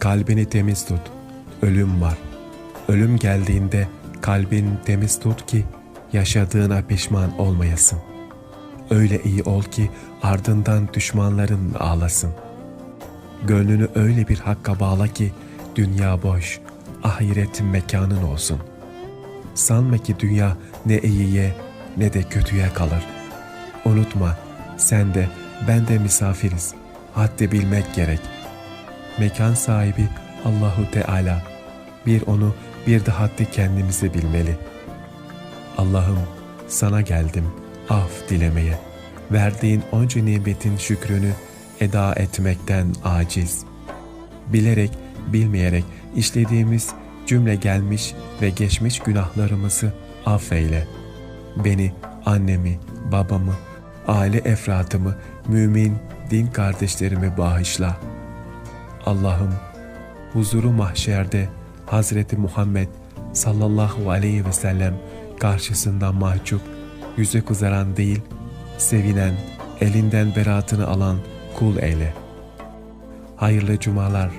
kalbini temiz tut. Ölüm var. Ölüm geldiğinde kalbin temiz tut ki yaşadığına pişman olmayasın. Öyle iyi ol ki ardından düşmanların ağlasın. Gönlünü öyle bir hakka bağla ki dünya boş, ahiretin mekanın olsun. Sanma ki dünya ne iyiye ne de kötüye kalır. Unutma sen de ben de misafiriz. Haddi bilmek gerek. Mekan sahibi Allahu Teala. Bir onu bir de haddi kendimizi bilmeli. Allah'ım sana geldim af dilemeye. Verdiğin onca nimetin şükrünü eda etmekten aciz. Bilerek, bilmeyerek işlediğimiz cümle gelmiş ve geçmiş günahlarımızı affeyle. Beni, annemi, babamı, aile efratımı, mümin, din kardeşlerimi bağışla. Allah'ım huzuru mahşerde Hazreti Muhammed sallallahu aleyhi ve sellem karşısında mahcup, yüzü kızaran değil, sevinen, elinden beratını alan kul eyle. Hayırlı cumalar